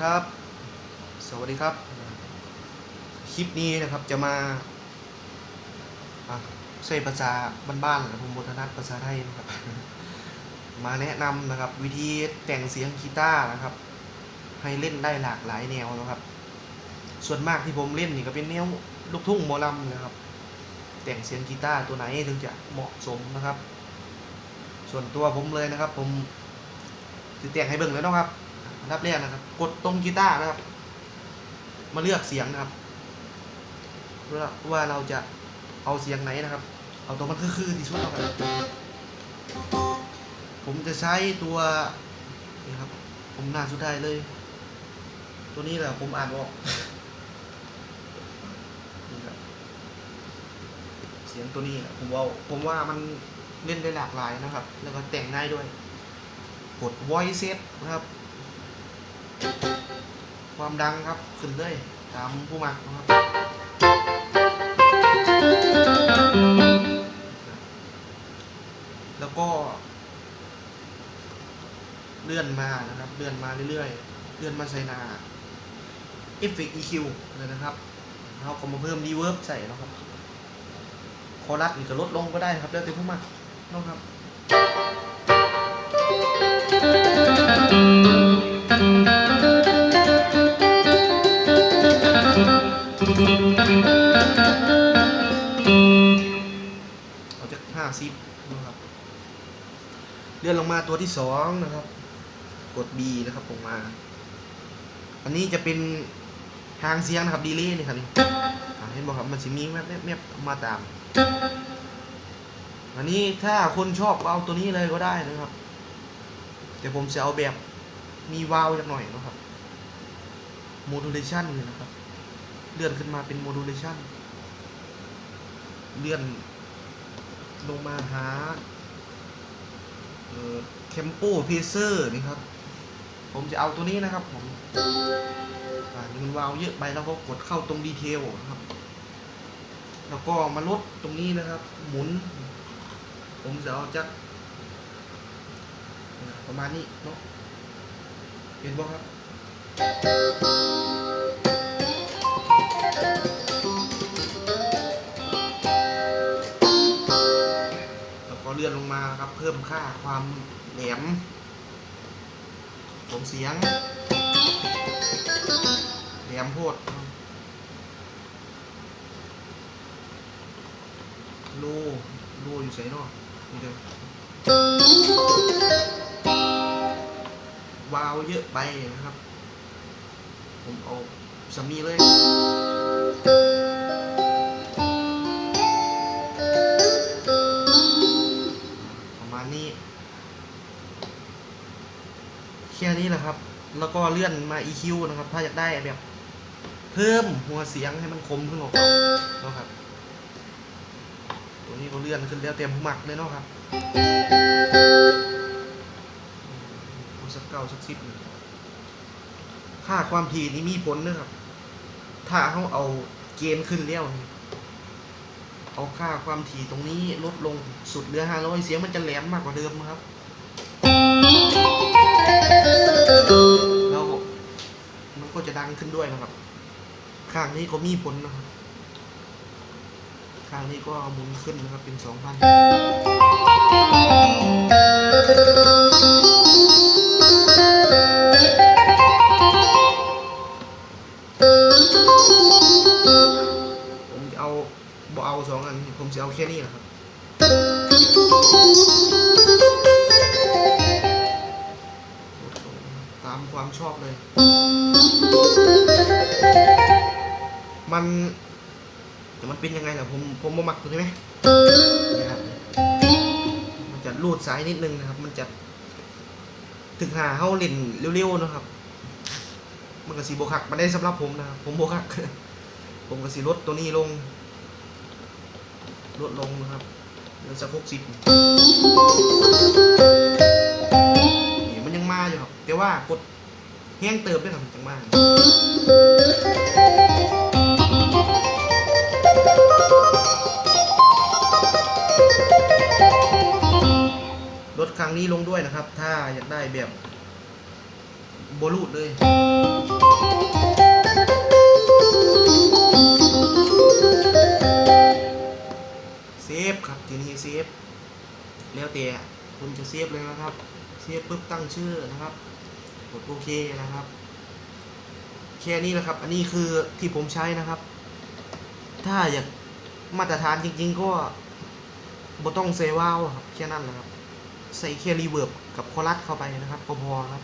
ครับ สวัสดีครับ คลิปนี้นะครับจะมาใช้ภาษาบ้านๆนะครับผมบทนัดภาษาไทยนะครับ มาแนะนำนะครับ วิธีแต่งเสียงกีตาร์นะครับ ให้เล่นได้หลากหลายแนวนะครับ ส่วนมากที่ผมเล่นนี่ก็เป็นแนวลูกทุ่งหมอลำนะครับ แต่งเสียงกีตาร์ตัวไหนถึงจะเหมาะสมนะครับ ส่วนตัวผมเลยนะครับ ผมจะแต่งให้เบิ่งเลยนะครับ อับแรกนะครับ กดตรงกีตาร์นะครับ มาเลือกเสียงนะครับว่าว่าเราจะเอาเสียงไหนนะครับ เอาตัวมันคือๆที่สุดแล้วกันผมจะใช้ตัวนี่ครับ ผมหน้าสุดท้ายเลย ตัวนี้แหละผมอ่านออกนี่ครับเสียงตัวนี้แหละผมว่าผมว่ามันเล่นได้หลากหลายนะครับ แล้วก็แต่งง่ายด้วย กด voice set นะครับ ความดังครับขึ้นเลยตามผู้มักนะครับแล้วก็ เลื่อนมานะครับ เลื่อนมาเรื่อยๆ เลื่อนมาใส่นา Effect EQ เลยนะครับเราก็มาเพิ่ม Reverb ใส่นะครับคอรัสนี่ก็ลดลงก็ได้ครับแล้วแต่ผู้มักนะครับ เอาจากห้าสิบนะครับ เลื่อนลงมาตัวที่สองนะครับ กด B นะครับลงมา อันนี้จะเป็นทางเสียงนะครับดีเลย์นี่ครับนี่เห็นบอกครับมันจะมีแมบแมบมบมาตาม อันนี้ถ้าคนชอบก็เอาตัวนี้เลยก็ได้นะครับ แต่ผมจะเอาแบบมีวาวจากหน่อยนะครับ modulation นี่นะครับ เลื่อนขึ้นมาเป็น modulation เลื่อนลงมาหาเอ่อ tempo pacer นี่ครับ ผมจะเอาตัวนี้นะครับผมอ่านี่มันวาวเยอะไปแล้วก็กดเข้าตรงดีเทลครับ แล้วก็มาลดตรงนี้นะครับ หมุน ผมจะเอาจากประมาณนี้เนาะเห็นบ่ครับ เลื่อนลงมาครับ เพิ่มค่าความแหลมของเสียงแหลมโพดโลโลอยู่ใส่นอกนี่เด้อวาวเยอะไปนะครับ ผมเอาสามีเลย นี้แหละครับ แล้วก็เลื่อนมา EQ นะครับ ถ้าอยากได้แบบ เพิ่มหัวเสียงให้มันคมขึ้นกว่าเก่าเนะครับ ตัวนี้ก็เลื่อนขึ้นแล้วเต็มหมักเลยเนาะครับสักเก้าสักสิบค่าความถี่นี้มีผลนะครับ ถ้าเขาเอาเกณฑ์ขึ้นแล้วเอาค่าความถี่ตรงนี้ลดลงสุดเหลือห้าร้อยเสียงมันจะแหลมมากกว่าเดิมนะครับ แล้วมันก็จะดังขึ้นด้วยนะครับ ข้างนี้ก็มีผลนะครับ ข้างนี้ก็หมุนขึ้นนะครับเป็นสองพันผมจะเอาบ่เอาสองอัน ผมจะเอาแค่นี้นะครับ ชอบเลย มันแต่มันเป็นยังไงล่ะผมผมบ่มักตัวนี้ไหมนี่ครับมันจะรูดซ้ายนิดนึงนะครับ มันจะถึงหาเข้าเล่นเร็วๆนะครับ มันก็สีโบคักมาได้สำหรับผมนะครับผมโบคัก ผมก็สีลดตัวนี้ลงลดลงนะครับเหลือสักหกสิบนี่มันยังมาอยู่ครับแต่ว่ากด แห้งเติมได้วนับจังบ้างลดครั้งนี้ลงด้วยนะครับ ถ้าอยากได้แบบโบลูดเลยเซฟครับทีนี้เซฟแล้วแต่คุณจะเซฟเลยนะครับ เซฟปุ๊บตั้งชื่อนะครับ กดโอเคนะครับ แค่นี้แหละครับ อันนี้คือที่ผมใช้นะครับ ถ้าอยากมาตรฐานจริง ๆ ก็บ่ต้องเซวาวครับแค่นั้นแหละครับ ใส่แค่รีเวิร์บกับคอรัสเข้าไปนะครับพอครับ